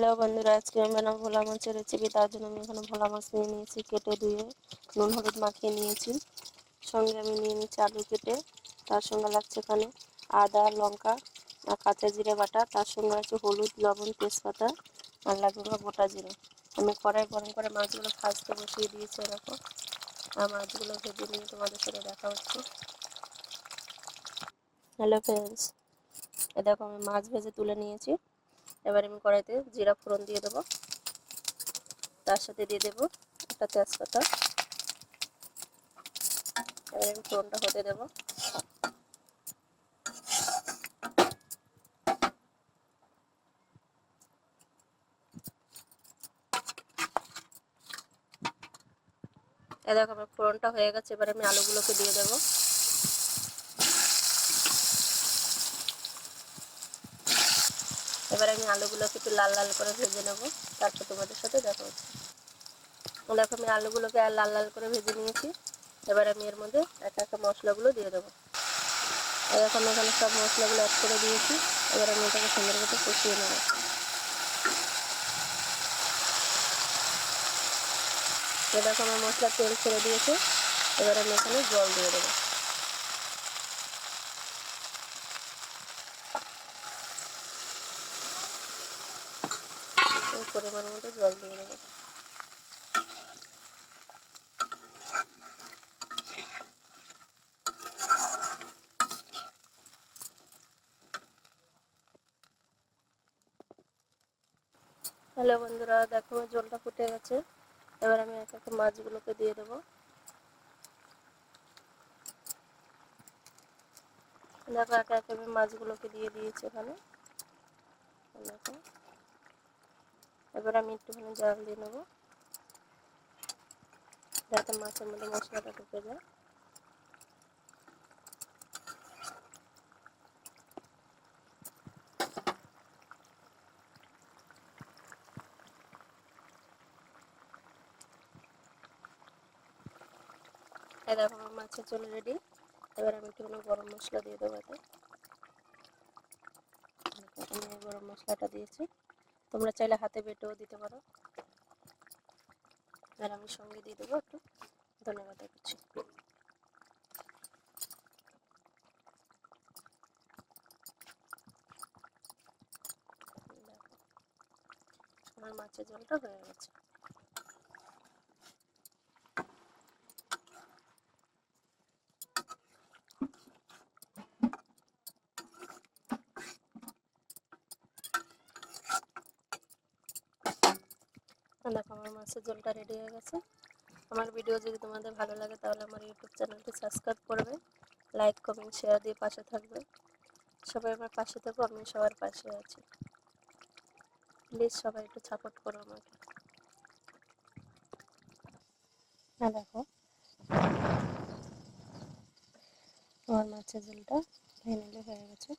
Hello বন্ধুরা, আজকে আমি বানাবো ভোলা মাছের রেসিপি তার জন্য আমি এখানে ভোলা মাছ নিয়ে নিয়েছি, কেটে ধুয়ে নুন, হলুদ মাখিয়ে নিয়েছি। সঙ্গে আমি নিয়ে নিয়েছি আলু কেটে, তার সঙ্গে লাগছে এখানে আদা, লঙ্কা, আর কাঁচা জিরে বাটা, তার সঙ্গে আছে হলুদ, লবণ, তেজপাতা, আর লাগবে গোটা জিরে। আমি কড়াই গরম করে মাছগুলো ভাজতে বসিয়ে দিয়েছি এরকম। আর মাছগুলো ভেজে নিয়ে তোমাদের সাথে দেখা হচ্ছে। হ্যালো ফ্রেন্ডস এ দেখো আমি মাছ ভেজে তুলে নিয়েছি। এবার আমি কড়াইতে জিরা ফোড়ন দিয়ে দেবো। তার সাথে দিয়ে দেবো একটা তেজপাতা। এবার আমি ফোড়নটা হতে দেবো। এ দেখো আমার ফোড়নটা হয়ে গেছে, এবার আমি আলুগুলোকে দিয়ে দেবো। এবার আমি আলুগুলোকে একটু লাল লাল করে ভেজে নেব। তারপর তোমাদের সাথে দেখা হচ্ছে। দেখো, আমি আলুগুলোকে আর লাল লাল করে ভেজে নিয়েছি। এবার আমি এর মধ্যে একা একা মশলাগুলো দিয়ে দেবো। এরকম এখানে সব মশলাগুলো অ্যাড করে দিয়েছি। এবার আমি এটাকে সুন্দর মতো কষিয়ে নেব। এরকম আমার মশলা তেল ছেড়ে দিয়েছে। এবার আমি এখানে জল দিয়ে দেবো। পরিমাণ মতো জল দিয়ে দেবো। হ্যালো বন্ধুরা, দেখো জলটা ফুটে গেছে। এবার আমি এক একটা মাছগুলোকে দিয়ে দেবো। দেখো একে একে আমি মাছগুলোকে দিয়ে দিয়েছি এখানে। দেখো। এবার আমি একটুখানি জল দিয়ে নেব, যাতে মাছের মধ্যে মশলাটা ঢুকে যায়। দেখো, আমার মাছের চলে রেডি। এবার আমি একটুখানি গরম মশলা দিয়ে দেবো এতে। আমি গরম মশলাটা দিয়েছি। তোমরা চাইলে হাতে বেটেও দিতে পারো। আর আমি সঙ্গে দিয়ে দেবো একটু। ধন্যবাদ আমার মাছের জলটা হয়ে গেছে। দেখো আমার মাছের জলটা রেডি হয়ে গেছে। আমার ভিডিও যদি তোমাদের ভালো লাগে তাহলে আমার ইউটিউব চ্যানেলটি সাবস্ক্রাইব করবে লাইক কমেন্ট শেয়ার দিয়ে পাশে থাকবে। সবাই আমার পাশে থাকো, আমি সবার পাশে আছি। প্লিজ সবাই একটু সাপোর্ট করো আমাকে। হ্যাঁ দেখো, আমার মাছের ঝোলটা ফাইনালি হয়ে গেছে।